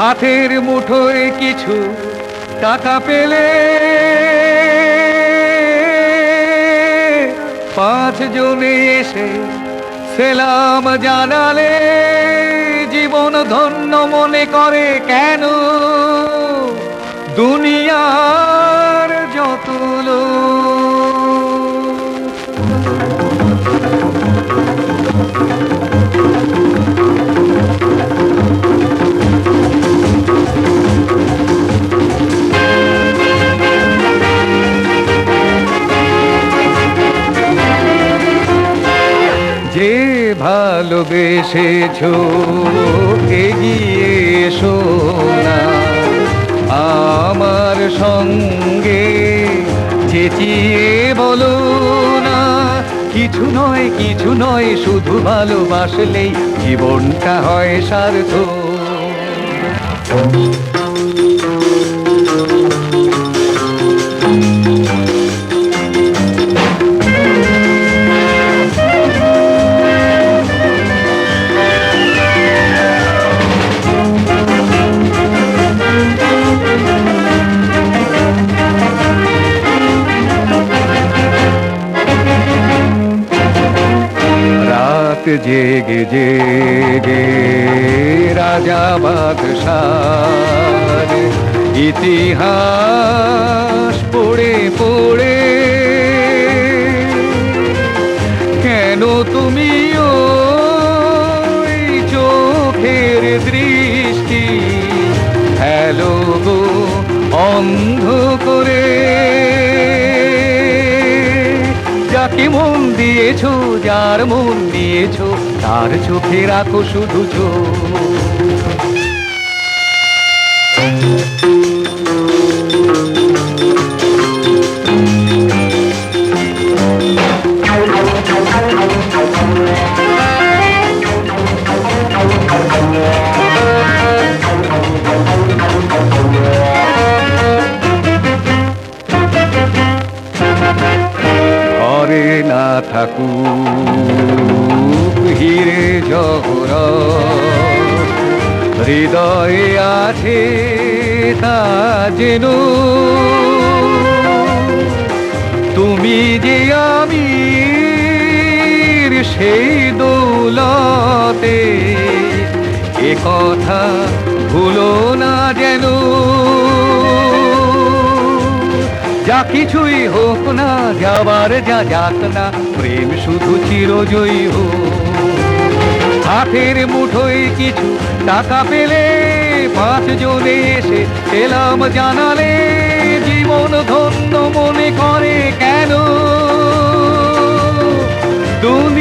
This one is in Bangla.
হাতের মুঠোয় কিছু টাকা পেলে পাঁচ জনে এসে সেলাম জানালে, জীবন ধন্য মনে করে কেন? দুনিয়ার যত লোক। যে ভালোবেসেছ, এগিয়ে এসো না। আমার সঙ্গে চেঁচিয়ে বলো না, কিছু নয় কিছু নয়, শুধু ভালোবাসলেই জীবনটা হয় সার্থ রাত জেগে জেগে রাজা বাদশার ইতিহাস পড়ে পড়ে। কেন তুমিও চোখের দৃষ্টি যাকে মন দিয়েছ যার মন দিয়েছ তার চোখে রাখো শুধু চোখ। থাকুক হিরে জহর, হৃদয়ে আছে তা যেন। তুমি যে আমি সেই দৌলতে, এ কথা ভুলো না যেন। যা কিছুই হোক না, যাবার যা যাক না, প্রেম শুধু চিরজয়ী হোক। হাতের মুঠোয় কিছু টাকা পেলে পাঁচজনে এসে এলাম জানালে, জীবন ধন্য মনে করে কেন? দুনিয়া